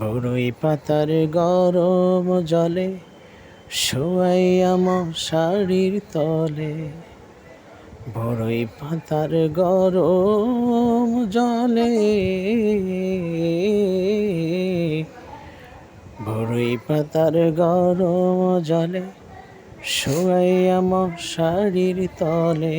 বড়ই পাতার গরম জলে, শোয়াইয়া শাড়ির তলে। বড়ই পাতার গরম জলে বড়ই পাতার গরম জলে, শোয়াইয়া শাড়ির তলে।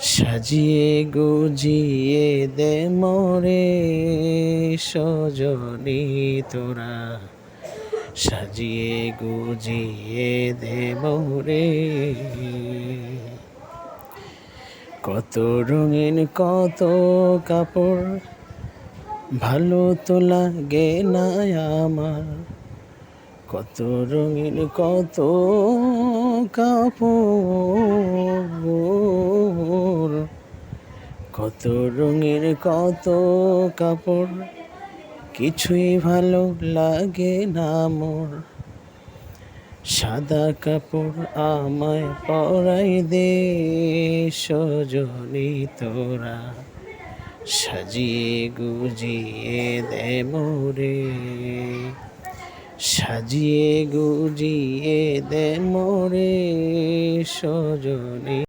সাজিয়ে গুজিয়ে দে মোরে সজনি তোরা। সাজিয়ে গুজিয়ে দে মোরে। কত রঙিন, কত কাপড়, ভালো তো লাগে না আমার। কত রঙিন, কত কাপড় কত রঙের কত কাপড়, কিছুই ভালো লাগে না মোর। সাদা কাপড় আমায় পরাই দে, সজনি তোরা। সাজিয়ে গুজিয়ে দে মোরে। সাজিয়ে গুজিয়ে দে মোরে, সজনে